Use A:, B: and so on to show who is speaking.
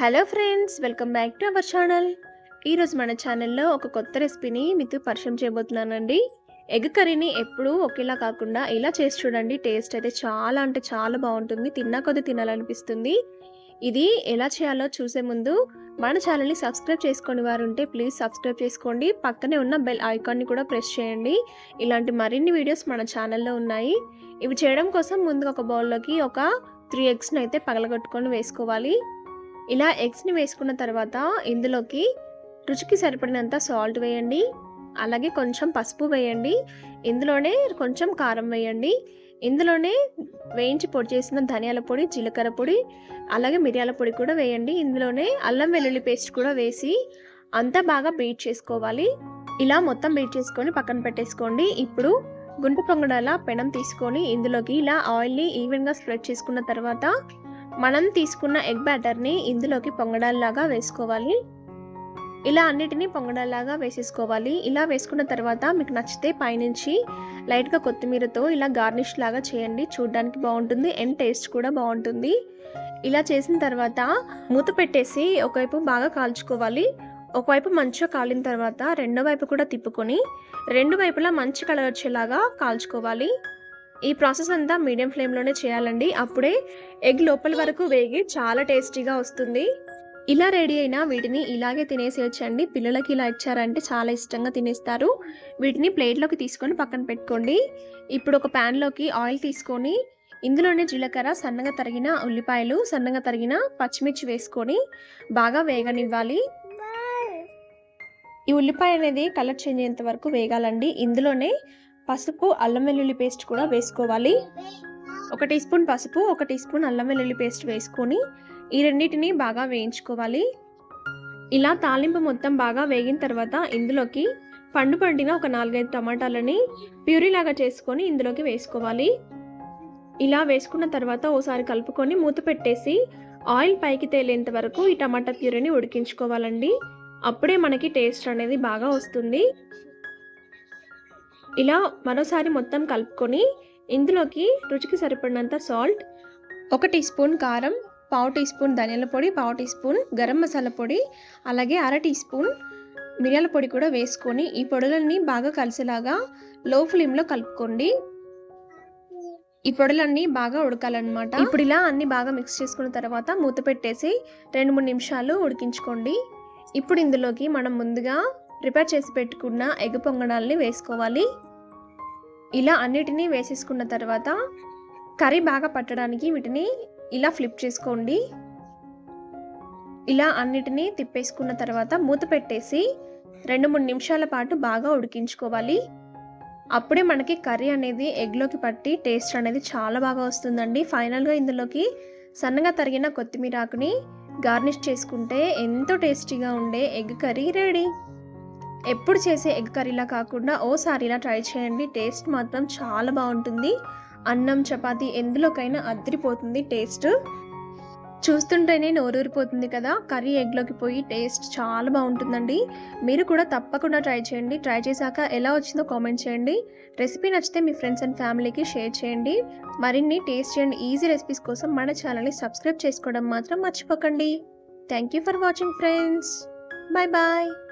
A: Hello friends welcome back to our channel ఈరోజు మన ఛానల్లో ఒక కొత్త రెసిపీని మీతో పరిచయం చేయబోతున్నానండి. ఎగ్ కర్రీని ఎప్పుడూ ఒకేలా కాకుండా ఇలా చేసి చూడండి టేస్ట్ అయితే చాలా అంటే చాలా బాగుంటుంది తిన్నా కొద్ది తినాలనిపిస్తుంది. ఇది ఎలా చేయాలో చూసే ముందు మన ఛానల్ని సబ్స్క్రైబ్ చేసుకోని వారు ఉంటే ప్లీజ్ సబ్స్క్రైబ్ చేసుకోండి. పక్కనే ఉన్న బెల్ ఐకాన్ని కూడా ప్రెస్ చేయండి. ఇలాంటి మరిన్ని వీడియోస్ మన ఛానల్లో ఉన్నాయి. ఇవి చేయడం కోసం ముందుగా ఒక బౌల్లోకి ఒక త్రీ ఎగ్స్ని అయితే పగలగొట్టుకొని వేసుకోవాలి. ఇలా ఎగ్స్ని వేసుకున్న తర్వాత ఇందులోకి రుచికి సరిపడినంత సాల్ట్ వేయండి. అలాగే కొంచెం పసుపు వేయండి. ఇందులోనే కొంచెం కారం వేయండి. ఇందులోనే వేయించి పొడి చేసిన ధనియాల పొడి జీలకర్ర పొడి అలాగే మిరియాల పొడి కూడా వేయండి. ఇందులోనే అల్లం వెల్లుల్లి పేస్ట్ కూడా వేసి అంతా బాగా బీట్ చేసుకోవాలి. ఇలా మొత్తం బీట్ చేసుకొని పక్కన పెట్టేసుకోండి. ఇప్పుడు గుంట పొంగడాల పెనం తీసుకొని ఇందులోకి ఇలా ఆయిల్ని ఈవెన్గా స్ప్రెడ్ చేసుకున్న తర్వాత మనం తీసుకున్న ఎగ్ బ్యాటర్ని ఇందులోకి పొంగడాల్లాగా వేసుకోవాలి. ఇలా అన్నిటినీ పొంగడాల్లాగా వేసేసుకోవాలి. ఇలా వేసుకున్న తర్వాత మీకు నచ్చితే పైనుంచి లైట్గా కొత్తిమీరతో ఇలా గార్నిష్ లాగా చేయండి. చూడడానికి బాగుంటుంది. అండ్ టేస్ట్ కూడా బాగుంటుంది. ఇలా చేసిన తర్వాత మూత పెట్టేసి ఒకవైపు బాగా కాల్చుకోవాలి. ఒకవైపు మంచిగా కాలిన తర్వాత రెండో వైపు కూడా తిప్పుకొని రెండు వైపులా మంచి కలర్ వచ్చేలాగా కాల్చుకోవాలి. ఈ ప్రాసెస్ అంతా మీడియం ఫ్లేమ్లోనే చేయాలండి. అప్పుడే ఎగ్ లోపల వరకు వేగి చాలా టేస్టీగా వస్తుంది. ఇలా రెడీ అయినా వీటిని ఇలాగే తినేసేయచ్చండి. పిల్లలకి ఇలా ఇచ్చారంటే చాలా ఇష్టంగా తినేస్తారు. వీటిని ప్లేట్లోకి తీసుకొని పక్కన పెట్టుకోండి. ఇప్పుడు ఒక ప్యాన్లోకి ఆయిల్ తీసుకొని ఇందులోనే జీలకర్ర సన్నగా తరిగిన ఉల్లిపాయలు సన్నగా తరిగిన పచ్చిమిర్చి వేసుకొని బాగా వేగనివ్వాలి. ఈ ఉల్లిపాయ అనేది కలర్ చేంజ్ అయ్యేంత వరకు వేగాలండి. ఇందులోనే పసుపు అల్లం వెల్లుల్లి పేస్ట్ కూడా వేసుకోవాలి. ఒక టీ స్పూన్ పసుపు ఒక టీ స్పూన్ అల్లం వెల్లుల్లి పేస్ట్ వేసుకొని ఈ రెండింటిని బాగా వేయించుకోవాలి. ఇలా తాలింపు మొత్తం బాగా వేగిన తర్వాత ఇందులోకి పండు పండిన ఒక నాలుగైదు టమాటాలని ప్యూరీ లాగా చేసుకొని ఇందులోకి వేసుకోవాలి. ఇలా వేసుకున్న తర్వాత ఓసారి కలుపుకొని మూత పెట్టేసి ఆయిల్ పైకి తేలేంత వరకు ఈ టమాటా ప్యూరీని ఉడికించుకోవాలండి. అప్పుడే మనకి టేస్ట్ అనేది బాగా వస్తుంది. ఇలా మరోసారి మొత్తం కలుపుకొని ఇందులోకి రుచికి సరిపడినంత సాల్ట్ ఒక టీ స్పూన్ కారం పావు టీ స్పూన్ ధనియాల పొడి పావు టీ స్పూన్ గరం మసాలా పొడి అలాగే అర టీ స్పూన్ మిరియాల పొడి కూడా వేసుకొని ఈ పొడులన్నీ బాగా కలిసేలాగా లో ఫ్లేమ్లో కలుపుకోండి. ఈ పొడులన్నీ బాగా ఉడకాలన్నమాట. ఇప్పుడు ఇలా అన్ని బాగా మిక్స్ చేసుకున్న తర్వాత మూత పెట్టేసి రెండు మూడు నిమిషాలు ఉడికించుకోండి. ఇప్పుడు ఇందులోకి మనం ముందుగా ప్రిపేర్ చేసి పెట్టుకున్న ఎగ్ పొంగడాల్ని వేసుకోవాలి. ఇలా అన్నిటినీ వేసేసుకున్న తర్వాత కర్రీ బాగా పట్టడానికి వీటిని ఇలా ఫ్లిప్ చేసుకోండి. ఇలా అన్నిటినీ తిప్పేసుకున్న తర్వాత మూత పెట్టేసి రెండు మూడు నిమిషాల పాటు బాగా ఉడికించుకోవాలి. అప్పుడే మనకి కర్రీ అనేది ఎగ్లోకి పట్టి టేస్ట్ అనేది చాలా బాగా వస్తుందండి. ఫైనల్గా ఇందులోకి సన్నగా తరిగిన కొత్తిమీర ఆకుని గార్నిష్ చేసుకుంటే ఎంతో టేస్టీగా ఉండే ఎగ్ కర్రీ రెడీ. ఎప్పుడు చేసే ఎగ్ కర్రీలా కాకుండా ఓసారి ఇలా ట్రై చేయండి. టేస్ట్ మాత్రం చాలా బాగుంటుంది. అన్నం చపాతి ఎందులోకైనా అద్దరిపోతుంది టేస్ట్. చూస్తుంటేనే నోరూరిపోతుంది కదా. కర్రీ ఎగ్లోకి పోయి టేస్ట్ చాలా బాగుంటుందండి. మీరు కూడా తప్పకుండా ట్రై చేయండి. ట్రై చేశాక ఎలా వచ్చిందో కామెంట్ చేయండి. రెసిపీ నచ్చితే మీ ఫ్రెండ్స్ అండ్ ఫ్యామిలీకి షేర్ చేయండి. మరిన్ని టేస్ట్ అండ్ ఈజీ రెసిపీస్ కోసం మన ఛానల్ని సబ్స్క్రైబ్ చేసుకోవడం మాత్రం మర్చిపోకండి. Thank you for watching friends. Bye bye